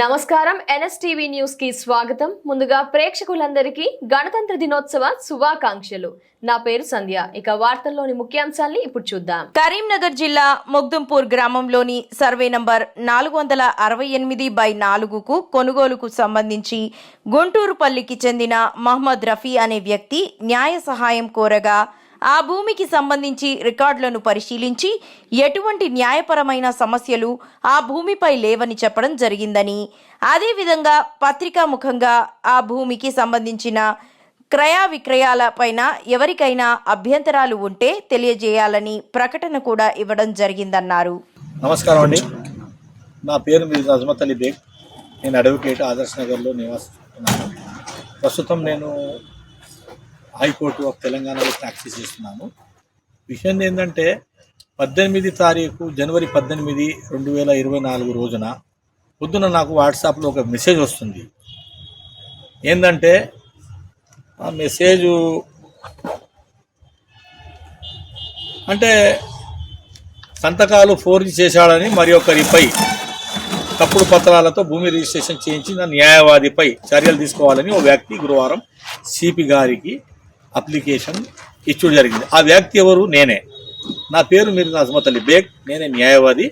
నమస్కారం. ఎన్ఎస్టీవీ న్యూస్కి స్వాగతం. ముందుగా ప్రేక్షకులందరికీ గణతంత్ర దినోత్సవ శుభాకాంక్షలు. నా పేరు సంధ్య. ఇక వార్తల్లోని ముఖ్యాంశాల్ని ఇప్పుడు చూద్దాం. కరీంనగర్ జిల్లా ముగ్దుంపూర్ గ్రామంలోని సర్వే నంబర్ నాలుగు వందల అరవై ఎనిమిది బై నాలుగుకు కొనుగోలుకు సంబంధించి గుంటూరుపల్లికి చెందిన మహమ్మద్ రఫీ అనే వ్యక్తి న్యాయ సహాయం కోరగా ఆ భూమికి సంబంధించి రికార్డులను పరిశీలించి ఎటువంటి న్యాయపరమైన సమస్యలు ఆ భూమిపై లేవని చెప్పడం జరిగిందని. అదేవిధంగా పత్రికా ముఖంగా ఆ భూమికి సంబంధించిన క్రయ విక్రయాలపైన ఎవరికైనా అభ్యంతరాలు ఉంటే తెలియజేయాలని ప్రకటన కూడా ఇవ్వడం జరిగిందన్నారు. నమస్కారం అండి. నా పేరు మీరు అజ్మత్ అలీ బేగ్. నేను అడ్వకేట్ ఆదర్శ్ నగర్లో నివాసిస్తున్నాను. ప్రస్తుతం నేను హైకోర్టు ఆఫ్ తెలంగాణలో ప్రాక్టీస్ చేస్తున్నాను విషయం ఏంటంటే పద్దెనిమిది తారీఖు జనవరి పద్దెనిమిది రెండు వేల ఇరవై నాలుగు రోజున పొద్దున నాకు వాట్సాప్లో ఒక మెసేజ్ వస్తుంది. ఏంటంటే ఆ మెసేజ్ అంటే సంతకాలు ఫోర్జీ చేశాడని మరి ఒకరిపై తప్పుడు పత్రాలతో భూమి రిజిస్ట్రేషన్ చేయించిన న్యాయవాదిపై చర్యలు తీసుకోవాలని ఓ వ్యక్తి గురువారం సిపి గారికి అప్లికేషన్ ఇచ్చడం జరిగింది. ఆ వ్యక్తి ఎవరు? నేనే. నా పేరు మీరు నజమత్ అలీ బేగ్. నేనే న్యాయవాది.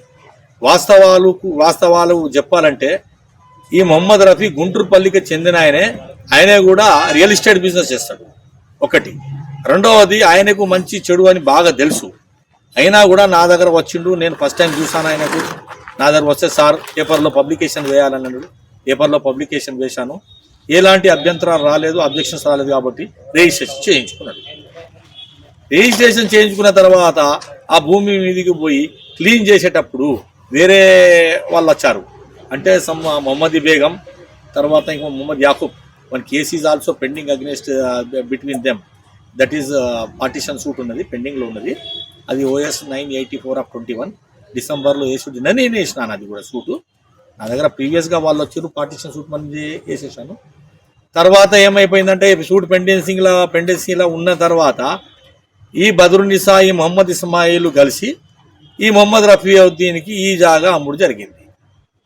వాస్తవాలకు వాస్తవాలు చెప్పాలంటే ఈ మొహమ్మద్ రఫీ గుంటూరుపల్లికి చెందిన ఆయనే. ఆయనే కూడా రియల్ ఎస్టేట్ బిజినెస్ చేస్తాడు. ఒకటి. రెండవది ఆయనకు మంచి చెడు అని బాగా తెలుసు. అయినా కూడా నా దగ్గర వచ్చిండు. నేను ఫస్ట్ టైం చూసాను ఆయనకు. నా దగ్గర వస్తే సార్ పేపర్లో పబ్లికేషన్ వేయాలన్నాడు. పేపర్లో పబ్లికేషన్ వేశాను. ఎలాంటి అభ్యంతరాలు రాలేదు అబ్జెక్షన్స్ రాలేదు కాబట్టి రిజిస్ట్రేషన్ చేయించుకున్నాడు. రిజిస్ట్రేషన్ చేయించుకున్న తర్వాత ఆ భూమి మీదకి పోయి క్లీన్ చేసేటప్పుడు వేరే వాళ్ళు వచ్చారు. అంటే సమ్ మొహమ్మద్ బేగం తర్వాత ఇంకో Mohammed Yakub. One case is also pending against between them. That is partition suit ఉన్నది పెండింగ్లో ఉన్నది. అది OS nine eighty four of twenty one. డిసెంబర్లో వేసి నేను వేసినాను అది కూడా సూటు. నా దగ్గర ప్రీవియస్గా వాళ్ళు వచ్చారు పార్టీషన్ సూట్ మంది వేసేసాను తర్వాత ఏమైపోయిందంటే సూట్ పెండెన్సింగ్లా పెండెన్సింగ్లో ఉన్న తర్వాత ఈ బద్రునిసా ఈ మొహమ్మద్ ఇస్మాయిల్ కలిసి ఈ మొహమ్మద్ రఫీవుద్దీన్కి ఈ జాగా అమ్ముడు జరిగింది.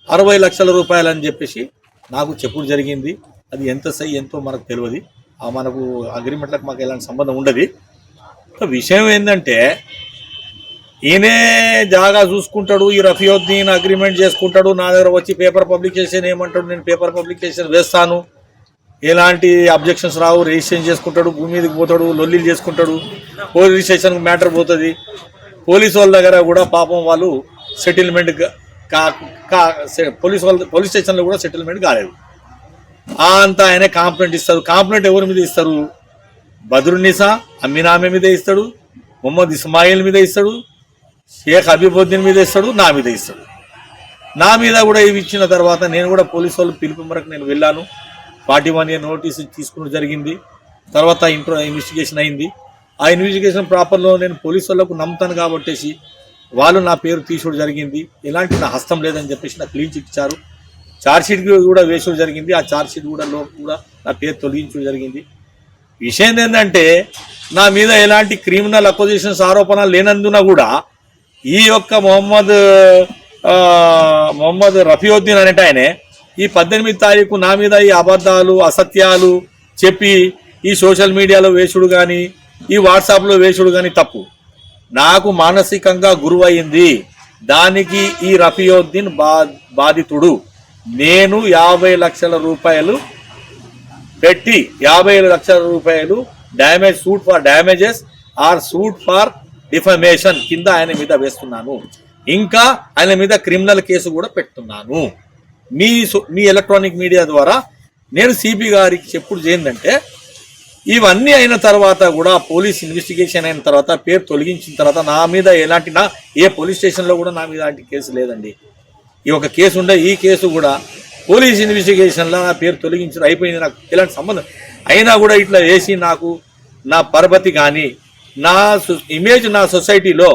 అరవై లక్షల రూపాయలు అని చెప్పేసి నాకు చెప్పుడు జరిగింది. అది ఎంత సై ఎంతో మనకు తెలియదు. ఆ మనకు అగ్రిమెంట్లకు మాకు ఎలాంటి సంబంధం ఉండదు. సో విషయం ఏంటంటే ఈయనే జాగా చూసుకుంటాడు ఈ రఫియోద్దీన్ అగ్రిమెంట్ చేసుకుంటాడు నా దగ్గర వచ్చి పేపర్ పబ్లికేషన్ ఏమంటాడు నేను పేపర్ పబ్లికేషన్ వేస్తాను. ఎలాంటి అబ్జెక్షన్స్ రావు రిజిస్ట్రేషన్ చేసుకుంటాడు భూమి మీదకి పోతాడు లొల్లీలు చేసుకుంటాడు పోలీస్ స్టేషన్కి మ్యాటర్ పోతుంది. పోలీస్ వాళ్ళ దగ్గర కూడా పాపం వాళ్ళు సెటిల్మెంట్ కా కా పోలీస్ వాళ్ళ పోలీస్ స్టేషన్లో కూడా సెటిల్మెంట్ కాలేదు. అంతా ఆయనే కాంప్లైంట్ ఇస్తారు కాంప్లైంట్ ఎవరి మీద ఇస్తారు? బద్రునిసా అమ్మినామె మీద ఇస్తాడు మొహమ్మద్ ఇస్మాయిల్ మీద ఇస్తాడు షేక్ హబీబుద్దీన్ మీద ఇస్తాడు నా మీద ఇస్తాడు. నా మీద కూడా ఇవి ఇచ్చిన తర్వాత నేను కూడా పోలీసు వాళ్ళు పిలుపు మేరకు నేను వెళ్ళాను. ఫార్టీ వన్ ఇయర్ నోటీస్ తీసుకుని జరిగింది. తర్వాత ఇంట్రో ఇన్వెస్టిగేషన్ అయింది. ఆ ఇన్వెస్టిగేషన్ ప్రాపర్లో నేను పోలీసు వాళ్ళకు నమ్ముతాను కాబట్టేసి వాళ్ళు నా పేరు తీసుకోవడం జరిగింది. ఎలాంటి నా హస్తం లేదని చెప్పేసి నాకు క్లీన్ చిట్ ఇచ్చారు. ఛార్జ్షీట్ కూడా వేసుకోవడం జరిగింది. ఆ ఛార్జ్షీట్ కూడా లో కూడా నా పేరు తొలగించడం జరిగింది. విషయం ఏంటంటే నా మీద ఎలాంటి క్రిమినల్ అపోజిషన్స్ ఆరోపణలు లేనందున కూడా ఈ యొక్క మొహమ్మద్ మొహమ్మద్ రఫీవుద్దీన్ అనేట ఆయనే ఈ పద్దెనిమిది తారీఖు నా మీద ఈ అబద్ధాలు అసత్యాలు చెప్పి ఈ సోషల్ మీడియాలో వేసుడు కానీ ఈ వాట్సాప్లో వేసుడు కానీ తప్పు. నాకు మానసికంగా గురువయింది దానికి ఈ రఫియోద్దీన్ బా బాధితుడు. నేను యాభై లక్షల రూపాయలు పెట్టి యాభై లక్షల రూపాయలు damage suit for damages or suit for defamation కింద ఆయన మీద వేస్తున్నాను. ఇంకా ఆయన మీద క్రిమినల్ కేసు కూడా పెట్టున్నాను మీ సో- మీ ఎలక్ట్రానిక్ మీడియా ద్వారా నేను సిబి గారికి చెప్పుడు ఏంటంటే ఇవన్నీ అయిన తర్వాత కూడా పోలీస్ ఇన్వెస్టిగేషన్ అయిన తర్వాత పేరు తొలగించిన తర్వాత నా మీద ఎలాంటి నా ఏ పోలీస్ స్టేషన్లో కూడా నా మీద అలాంటి కేసు లేదండి. ఈ ఒక కేసు ఉండే ఈ కేసు కూడా పోలీస్ ఇన్వెస్టిగేషన్లో నా పేరు తొలగించడం అయిపోయింది నాకు ఎలాంటి సంబంధం. అయినా కూడా ఇట్లా వేసి నాకు నా పరపతి కానీ నా ఇమేజ్ నా సొసైటీలో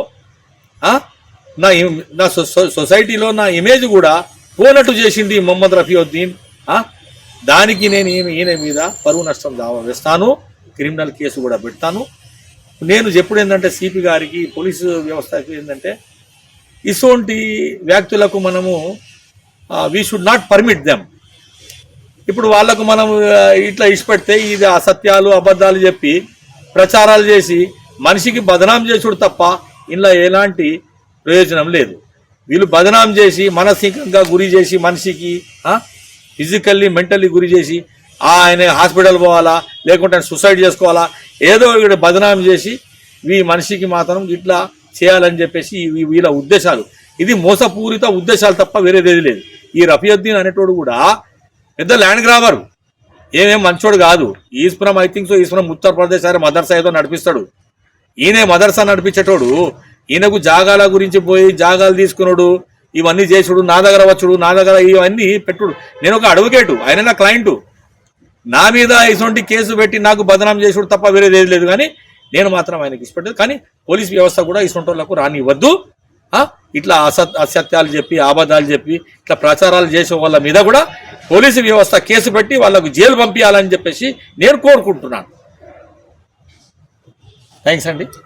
నా నా సొ- సొ- సొసైటీలో నా ఇమేజ్ కూడా పోనట్టు చేసింది మొహమ్మద్ రఫీవుద్దీన్ దానికి నేను ఈయన ఈయన మీద పరువు నష్టం దావా వేస్తాను క్రిమినల్ కేసు కూడా పెడతాను. నేను చెప్పుడు ఏంటంటే సిపి గారికి పోలీసు వ్యవస్థకి ఏంటంటే ఇటువంటి వ్యక్తులకు మనము we should not permit them ఇప్పుడు వాళ్ళకు మనం ఇట్లా ఇష్టపెడితే ఇది అసత్యాలు అబద్ధాలు చెప్పి ప్రచారాలు చేసి మనిషికి బదనాం చేసుడు తప్ప ఇందులో ఎలాంటి ప్రయోజనం లేదు. వీళ్ళు బదనాం చేసి మానసికంగా గురి చేసి మనిషికి ఫిజికల్లీ మెంటల్లీ గురి చేసి ఆయన హాస్పిటల్ పోవాలా లేకుంటే ఆయన సూసైడ్ చేసుకోవాలా ఏదో ఒకటి బదనాం చేసి వీ మనిషికి మాత్రం ఇట్లా చేయాలని చెప్పేసి వీళ్ళ ఉద్దేశాలు. ఇది మోసపూరిత ఉద్దేశాలు తప్ప వేరేదేది లేదు. ఈ రఫియుద్దీన్ అనేటోడు కూడా పెద్ద ల్యాండ్ గ్రాబరు ఏమేం మంచోడు కాదు. ఈశ్వరం ఐ థింక్ సో ఈశ్వరం ఉత్తరప్రదేశ్ అరే మదర్సా ఏదో నడిపిస్తాడు. ఈయనే మదర్సా నడిపించేటోడు. ఈయనకు జాగాల గురించి పోయి జాగాలు తీసుకున్నాడు. ఇవన్నీ చేసుడు నా దగ్గర వచ్చుడు నా దగ్గర ఇవన్నీ పెట్టుడు. నేను ఒక అడ్వకేటు ఆయన నా క్లయింటు. నా మీద ఇటువంటి కేసు పెట్టి నాకు బదనాం చేసుడు తప్ప వేరేది ఏది లేదు కానీ నేను మాత్రం ఆయనకి ఇష్టపెట్టదు కానీ పోలీస్ వ్యవస్థ కూడా ఇటువంటి వాళ్ళకు రానివ్వద్దు ఇట్లా అసత్ అసత్యాలు చెప్పి అబద్ధాలు చెప్పి ఇట్లా ప్రచారాలు చేసే వాళ్ళ మీద కూడా పోలీసు వ్యవస్థ కేసు పెట్టి వాళ్ళకు జైలు పంపించాలని చెప్పేసి నేను కోరుకుంటున్నాను. థ్యాంక్స్ అండి